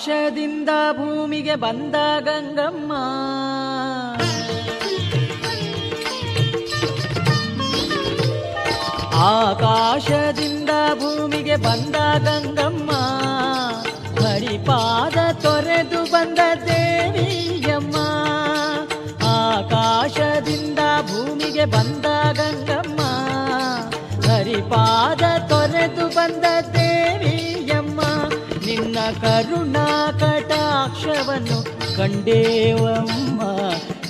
ಆಕಾಶದಿಂದ ಭೂಮಿಗೆ ಬಂದ ಗಂಗಮ್ಮ. ಆಕಾಶದಿಂದ ಭೂಮಿಗೆ ಬಂದ ಗಂಗಮ್ಮ. ಹರಿಪಾದ ತೊರೆದು ಬಂದ ದೇವಿಯಮ್ಮ. ಆಕಾಶದಿಂದ ಭೂಮಿಗೆ ಬಂದ ಗಂಗಮ್ಮ. ಹರಿಪಾದ ತೊರೆದು ಬಂದ ದೇವಿಯಮ್ಮ. ನಿನ್ನ ಕರುಣಾ ಕಟಾಕ್ಷವನ್ನು ಕಂಡೇವಮ್ಮ.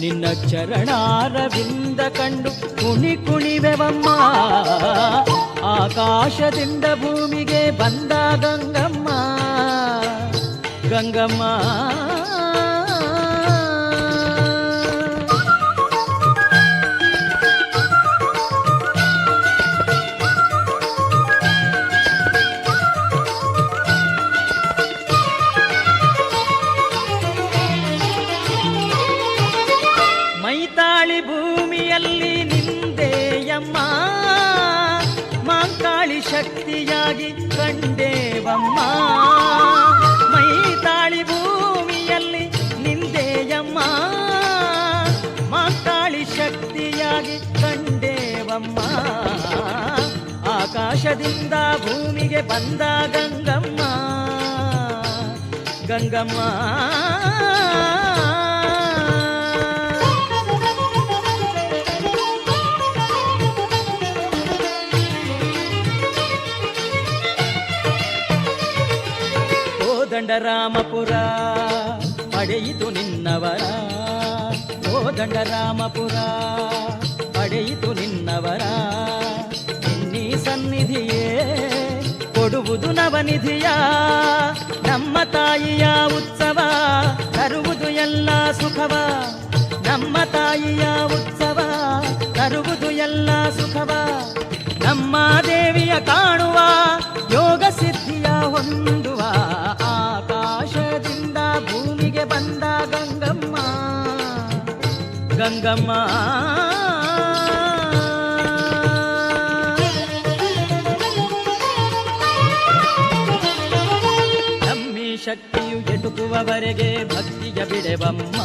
ನಿನ್ನ ಚರಣಾರವಿಂದ ಕಂಡು ಕುಣಿ ಕುಣಿವೆವಮ್ಮ. ಆಕಾಶದಿಂದ ಭೂಮಿಗೆ ಬಂದ ಗಂಗಮ್ಮ. ಗಂಗಮ್ಮ. ಮೈತಾಳಿ ಭೂಮಿಯಲ್ಲಿ ನಿಂದೆಯಮ್ಮ ಮಾಂಕಾಳಿ ಶಕ್ತಿಯಾಗಿ ಕಂಡೇವಮ್ಮ ಮೈತಾಳಿ ಭೂಮಿಯಲ್ಲಿ ನಿಂದೆಯಮ್ಮ ಮಾಂಕಾಳಿ ಶಕ್ತಿಯಾಗಿ ಕಂಡೇವಮ್ಮ ಆಕಾಶದಿಂದ ಭೂಮಿಗೆ ಬಂದ ಗಂಗಮ್ಮ. ಗಂಗಮ್ಮ. ಕೋದಂಡರಾಮಪುರ ಪಡೆಯಿತು ನಿನ್ನವರ. ಓ ದಂಡರಾಮಪುರ ಪಡೆಯಿತು ನಿನ್ನವರ. ನಿನ್ನೀ ಸನ್ನಿಧಿಯೇ ಕೊಡುವುದು ನವನಿಧಿಯ. ನಮ್ಮ ತಾಯಿಯ ಉತ್ಸವ ತರುವುದು ಎಲ್ಲ ಸುಖವ. ನಮ್ಮ ತಾಯಿಯ ಉತ್ಸವ ತರುವುದು ಎಲ್ಲ ಸುಖವ. ನಮ್ಮ ದೇವಿಯ ಕಾಣುವ ಯೋಗ ಸಿದ್ಧಿಯ ಹೊಂದುವ ಗಂಗಮ್ಮ ನಮ್ಮಿ ಶಕ್ತಿಯು ಎಟುಕುವವರೆಗೆ ಭಕ್ತಿಯ ಬಿಡೆವಮ್ಮ